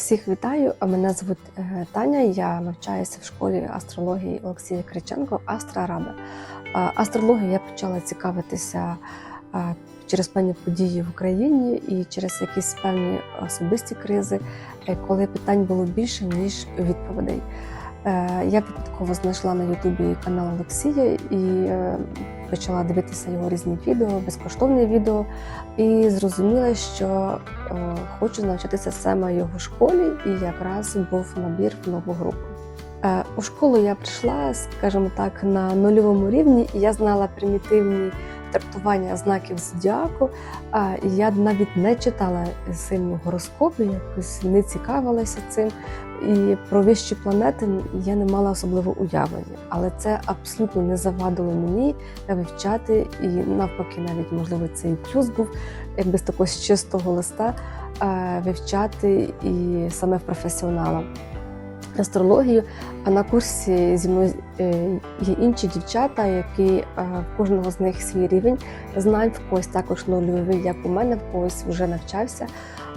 Всіх вітаю. Мене звуть е, Таня. Я навчаюся в школі астрології Олексія Криченко Астрорада. Астрологію я почала цікавитися через певні події в Україні і через якісь певні особисті кризи, е, коли питань було більше ніж відповідей. Е, Я випадково знайшла на Ютубі канал Олексія і е, почала дивитися його різні відео, безкоштовні відео, і зрозуміла, що е, хочу навчатися саме в його школі, і якраз був набір в нову групу. У школу я прийшла, скажімо так, на нульовому рівні, і я знала примітивні трактування знаків зодіаку. Я навіть не читала сильно гороскопи, якось не цікавилася цим. І про вищі планети я не мала особливо уявлення, але це абсолютно не завадило мені вивчати, і навпаки, навіть можливо це і плюс був, якби з такого чистого листа вивчати і саме в професіонала астрологію. А на курсі зі мною е, є інші дівчата, які в кожного з них свій рівень знань, в когось також нульовий, як у мене, в когось вже навчався.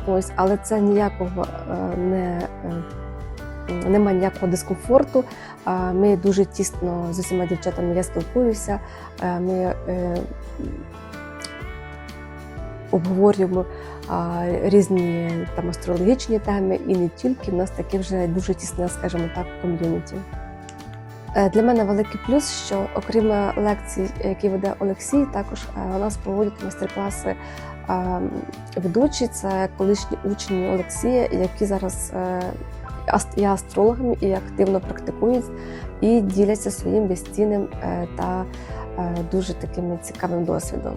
Ось, але це ніякого е, не. е, Немає ніякого дискомфорту. Ми дуже тісно з усіма дівчатами я спілкуюся. Ми обговорюємо а, різні там астрологічні теми і не тільки. У нас таке вже дуже тісне, скажімо так, ком'юніті. Е, Для мене великий плюс, що окрім лекцій, які веде Олексій, також е, у нас проводять майстер-класи ведучі. Це колишні учні Олексія, які зараз е, є астрологами і активно практикують і діляться своїм безцінним та дуже таким цікавим досвідом.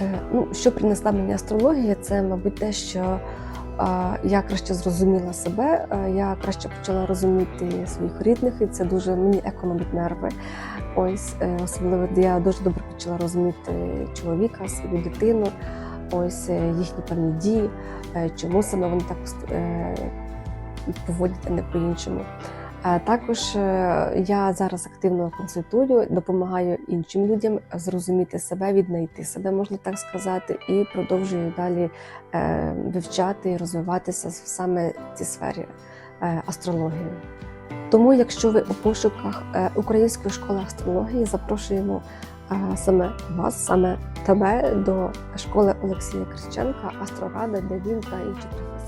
Е, Ну, що принесла мені астрологія, це, мабуть, те, що я краще зрозуміла себе, е, я краще почала розуміти своїх рідних, і це дуже мені економить нерви. Ось е, особливо я дуже добре почала розуміти чоловіка, свою дитину, ось їхні певні дії, чому саме вони так поводять, а не по-іншому. Е, Також е, я зараз активно консультую, допомагаю іншим людям зрозуміти себе, віднайти себе, можна так сказати, і продовжую далі е, вивчати і розвиватися саме в цій сфері астрології. Тому, якщо ви у пошуках української школи астрології, запрошуємо саме вас, саме тебе до школи Олексія Криченка, Астрорада, де він та інші професії.